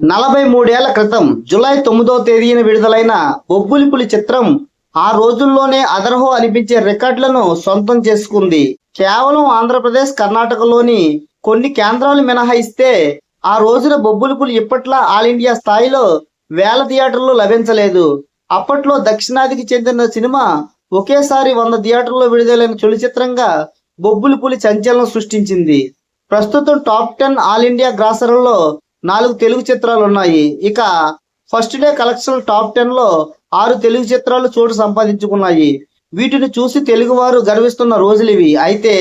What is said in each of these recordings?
నలభై మూడేళ్ళ క్రితం జులై తొమ్మిదో తేదీన విడుదలైన బొబ్బులిపులి చిత్రం ఆ రోజుల్లోనే అదర్హో అనిపించే రికార్డులను సొంతం చేసుకుంది. కేవలం ఆంధ్రప్రదేశ్ కర్ణాటకలోని కొన్ని కేంద్రాలు మినహాయిస్తే ఆ రోజున బొబ్బులిపులి ఇప్పట్లా ఆల్ ఇండియా స్థాయిలో వేల థియేటర్లు లభించలేదు. అప్పట్లో దక్షిణాదికి చెందిన సినిమా ఒకేసారి వంద థియేటర్లో విడుదలైన తొలి చిత్రంగా బొబ్బులిపులి సంచలనం సృష్టించింది. ప్రస్తుతం టాప్ టెన్ ఆల్ ఇండియా గ్రాసర్లలో నాలుగు తెలుగు చిత్రాలు ఉన్నాయి. ఇక ఫస్ట్ డే కలెక్షన్ టాప్ టెన్లో ఆరు తెలుగు చిత్రాలు చోటు సంపాదించుకున్నాయి. వీటిని చూసి తెలుగువారు గర్విస్తున్న రోజులు ఇవి. అయితే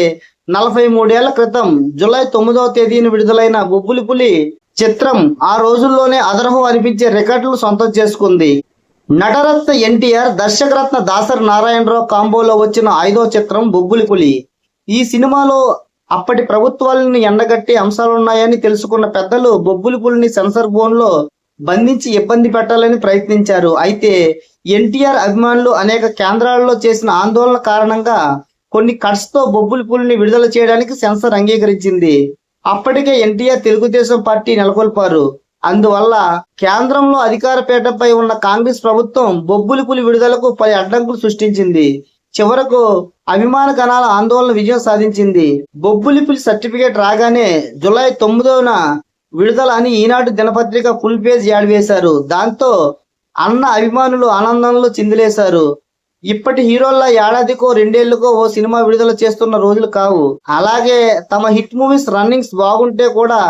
నలభై మూడేళ్ళ క్రితం జూలై తొమ్మిదవ తేదీన విడుదలైన బొబ్బులిపులి చిత్రం ఆ రోజుల్లోనే అదరహం అనిపించే రికార్డులు సొంతం చేసుకుంది. నటరత్న ఎన్టీఆర్ దర్శకరత్న దాసరి నారాయణరావు కాంబోలో వచ్చిన ఐదో చిత్రం బొబ్బులిపులి ఈ సినిమాలో అప్పటి ప్రభుత్వాలను ఎండగట్టి అంశాలున్నాయని తెలుసుకున్న పెద్దలు బొబ్బులిపులిని సెన్సర్ బోన్లో బంధించి ఇబ్బంది పెట్టాలని ప్రయత్నించారు. అయితే ఎన్టీఆర్ అభిమానులు అనేక కేంద్రాలలో చేసిన ఆందోళన కారణంగా కొన్ని కట్స్తో బొబ్బులిపులిని విడుదల చేయడానికి సెన్సర్ అంగీకరించింది. అప్పటికే ఎన్టీఆర్ తెలుగుదేశం పార్టీ నెలకొల్పారు. అందువల్ల కేంద్రంలో అధికార పీఠంపై ఉన్న కాంగ్రెస్ ప్రభుత్వం బొబ్బులిపులి విడుదలకు పలు అడ్డంకులు సృష్టించింది. చివరకు అభిమాన గణాల ఆందోళన విజయం సాధించింది. బొబ్బులిపులి సర్టిఫికేట్ రాగానే జులై తొమ్మిదవన విడుదల అని ఈనాడు దినపత్రిక ఫుల్ పేజ్ యాడ్ వేశారు. దాంతో అన్న అభిమానులు ఆనందంలో చిందిలేశారు. ఇప్పటి హీరోల్లా ఏడాదికో రెండేళ్ళకో ఓ సినిమా విడుదల చేస్తున్న రోజులు కావు. అలాగే తమ హిట్ మూవీస్ రన్నింగ్స్ బాగుంటే కూడా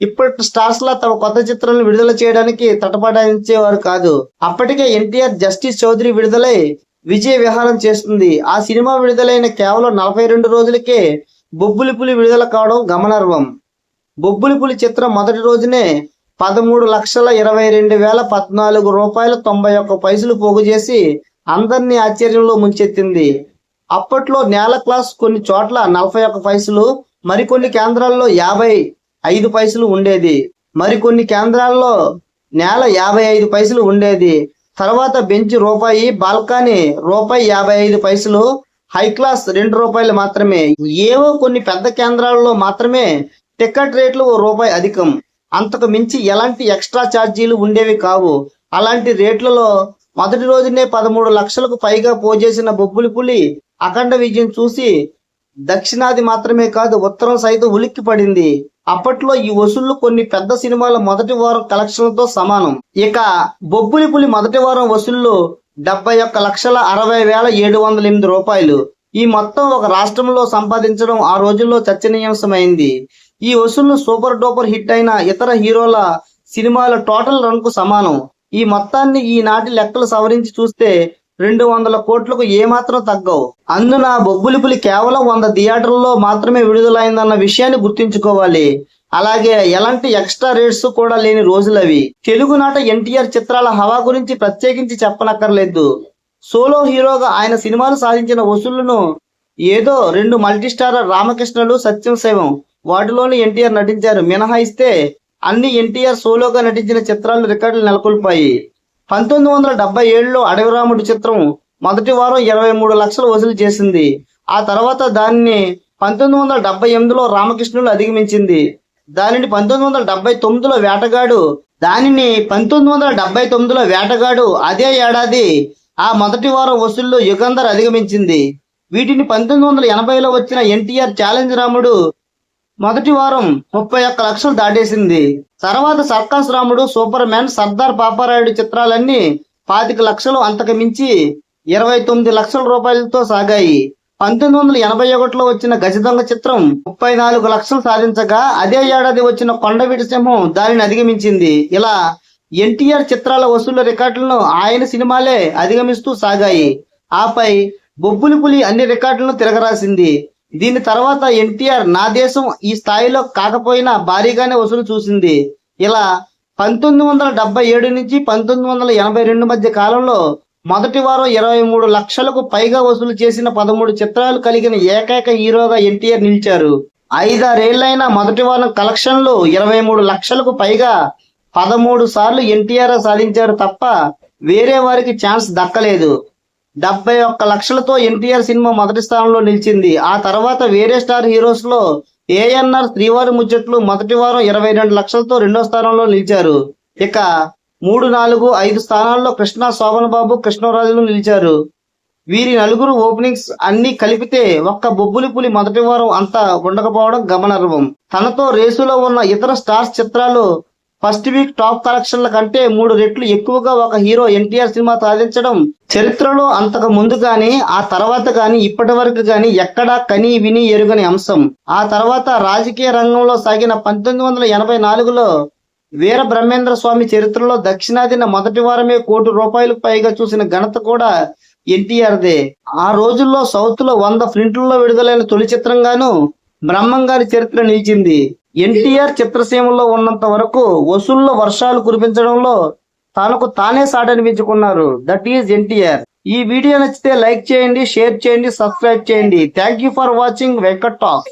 ఇప్పటి స్టార్స్ లా తమ కొత్త చిత్రాలను విడుదల చేయడానికి తటపటాయించేవారు కాదు. అప్పటికే ఎన్టీఆర్ జస్టిస్ చౌదరి విడుదలై విజయ విహారం చేస్తుంది. ఆ సినిమా విడుదలైన కేవలం నలభై రెండు రోజులకే బొబ్బులిపులి విడుదల కావడం గమనార్హం. బొబ్బులిపులి చిత్రం మొదటి రోజునే పదమూడు లక్షల ఇరవై రెండు వేల పద్నాలుగు రూపాయల తొంభై ఒక్క పైసలు పోగు చేసి అందరినీ ఆశ్చర్యంలో ముంచెత్తింది. అప్పట్లో నేల క్లాస్ కొన్ని చోట్ల నలభై ఒక్క పైసలు మరికొన్ని కేంద్రాల్లో యాభై ఐదు పైసలు ఉండేది. మరికొన్ని కేంద్రాల్లో నేల యాభై ఐదు పైసలు ఉండేది. తర్వాత బెంచ్ రూపాయి బాల్కనీ రూపాయి యాభై ఐదు పైసలు హై క్లాస్ రెండు రూపాయలు మాత్రమే. ఏవో కొన్ని పెద్ద కేంద్రాల్లో మాత్రమే టికెట్ రేట్లు ఓ రూపాయి అధికం. అంతకు మించి ఎలాంటి ఎక్స్ట్రా ఛార్జీలు ఉండేవి కావు. అలాంటి రేట్లలో మొదటి రోజునే పదమూడు లక్షలకు పైగా పోజేసిన బొబ్బులి పులి అఖండ విజయం చూసి దక్షిణాది మాత్రమే కాదు ఉత్తరం సైతం ఉలిక్కి పడింది అప్పట్లో ఈ వసూళ్ళు కొన్ని పెద్ద సినిమాల మొదటి వారం కలెక్షన్లతో సమానం. ఇక బొబ్బులి పులి మొదటి వారం వసూళ్ళు డెబ్బై ఒక్క లక్షల అరవై వేల ఏడు వందల ఎనిమిది రూపాయలు. ఈ మొత్తం ఒక రాష్ట్రంలో సంపాదించడం ఆ రోజుల్లో చర్చనీయాంశమైంది. ఈ వసూళ్ళు సూపర్ డూపర్ హిట్ అయిన ఇతర హీరోల సినిమాల టోటల్ రన్కు సమానం. ఈ మొత్తాన్ని ఈనాటి లెక్కలు సవరించి చూస్తే రెండు వందల కోట్లకు ఏమాత్రం తగ్గవు. అందున బొబ్బులిపులి కేవలం వంద థియేటర్లలో మాత్రమే విడుదలైందన్న విషయాన్ని గుర్తుంచుకోవాలి. అలాగే ఎలాంటి ఎక్స్ట్రా రేట్స్ కూడా లేని రోజులవి. తెలుగునాట ఎన్టీఆర్ చిత్రాల హవా గురించి ప్రత్యేకించి చెప్పనక్కర్లేదు. సోలో హీరోగా ఆయన సినిమాలు సాధించిన వసూళ్ళను ఏదో రెండు మల్టీ స్టార్ రామకృష్ణలు సత్యం శైవం వాటిలోని ఎన్టీఆర్ నటించారు. మినహాయిస్తే అన్ని ఎన్టీఆర్ సోలోగా నటించిన చిత్రాలు రికార్డులు నెలకొల్పాయి. పంతొమ్మిది వందల డెబ్బై ఏడులో అడవిరాముడు చిత్రం మొదటి వారం ఇరవై మూడు లక్షలు వసూలు చేసింది. ఆ తర్వాత దానిని పంతొమ్మిది వందల డెబ్బై ఎనిమిదిలో రామకృష్ణులు అధిగమించింది. దానిని పంతొమ్మిది వందల డెబ్బై తొమ్మిదిలో వేటగాడు దానిని పంతొమ్మిది వందల డెబ్బై తొమ్మిదిలో వేటగాడు అదే ఏడాది ఆ మొదటి వారం వసూల్లో యుగంధర్ అధిగమించింది. వీటిని పంతొమ్మిది వందల ఎనభైలో వచ్చిన ఎన్టీఆర్ ఛాలెంజ్ రాముడు మొదటి వారం ముప్పై ఒక్క లక్షలు దాటేసింది. తర్వాత సర్కాస్ రాముడు సూపర్ మ్యాన్ సర్దార్ పాపారాయుడు చిత్రాలన్నీ పాతిక లక్షలు అంతకు మించి ఇరవై తొమ్మిది లక్షల రూపాయలతో సాగాయి. పంతొమ్మిది వందల ఎనభై ఒకటిలో వచ్చిన గజదొంగ చిత్రం ముప్పై నాలుగు లక్షలు సాధించగా అదే ఏడాది వచ్చిన కొండవీటి సింహం దానిని అధిగమించింది. ఇలా ఎన్టీఆర్ చిత్రాల వసూళ్ళ రికార్డులను ఆయన సినిమాలే అధిగమిస్తూ సాగాయి. ఆపై బొబ్బులి పులి అన్ని రికార్డులను తిరగరాసింది. దీని తర్వాత ఎన్టీఆర్ నా దేశం ఈ స్థాయిలో కాకపోయినా భారీగానే వసూలు చూసింది. ఇలా పంతొమ్మిది వందల డెబ్బై ఏడు నుంచి పంతొమ్మిది వందల ఎనభై రెండు మధ్య కాలంలో మొదటి వారం ఇరవై మూడు లక్షలకు పైగా వసూలు చేసిన పదమూడు చిత్రాలు కలిగిన ఏకైక హీరోగా ఎన్టీఆర్ నిలిచారు. ఐదారేళ్ళైన మొదటి వారం కలెక్షన్లు ఇరవై మూడు లక్షలకు పైగా పదమూడు సార్లు ఎన్టీఆర్ సాధించారు తప్ప వేరే వారికి ఛాన్స్ దక్కలేదు. డెబ్బై ఒక్క లక్షలతో ఎన్టీఆర్ సినిమా మొదటి స్థానంలో నిలిచింది. ఆ తర్వాత వేరే స్టార్ హీరోస్లో ఏఎన్ఆర్ శ్రీవారి ముచ్చట్లు మొదటి వారం ఇరవై రెండు లక్షలతో రెండో స్థానంలో నిలిచారు. ఇక మూడు నాలుగు ఐదు స్థానాల్లో కృష్ణ శోభన్ బాబు కృష్ణరాజులు నిలిచారు. వీరి నలుగురు ఓపెనింగ్స్ అన్ని కలిపితే ఒక్క బొబ్బులి పులి మొదటి వారం అంతా ఉండకపోవడం గమనార్హం. తనతో రేసులో ఉన్న ఇతర స్టార్స్ చిత్రాలు ఫస్ట్ వీక్ టాప్ కలెక్షన్ల కంటే మూడు రెట్లు ఎక్కువగా ఒక హీరో ఎన్టీఆర్ సినిమా సాధించడం చరిత్రలో అంతకు ముందు కానీ ఆ తర్వాత కానీ ఇప్పటి వరకు కానీ ఎక్కడా కని విని ఎరుగని అంశం. ఆ తర్వాత రాజకీయ రంగంలో సాగిన పంతొమ్మిది వందల ఎనభై నాలుగులో వీర బ్రహ్మేంద్ర స్వామి చరిత్రలో దక్షిణాదిన మొదటి వారమే కోటి రూపాయలకు పైగా చూసిన ఘనత కూడా ఎన్టీఆర్దే. ఆ రోజుల్లో సౌత్లో వంద ప్రింట్లలో విడుదలైన తొలి చిత్రంగాను బ్రహ్మం గారి చరిత్ర నిలిచింది. ఎన్టీఆర్ చిత్రసీమలో ఉన్నంత వరకు వసూల్లో వర్షాలు కురిపించడంలో తనకు తానే సాటనిపించుకున్నారు. దట్ ఈజ్ ఎన్టీఆర్ ఈ వీడియో నచ్చితే లైక్ చేయండి షేర్ చేయండి సబ్స్క్రైబ్ చేయండి. Thank you for watching Venkat talk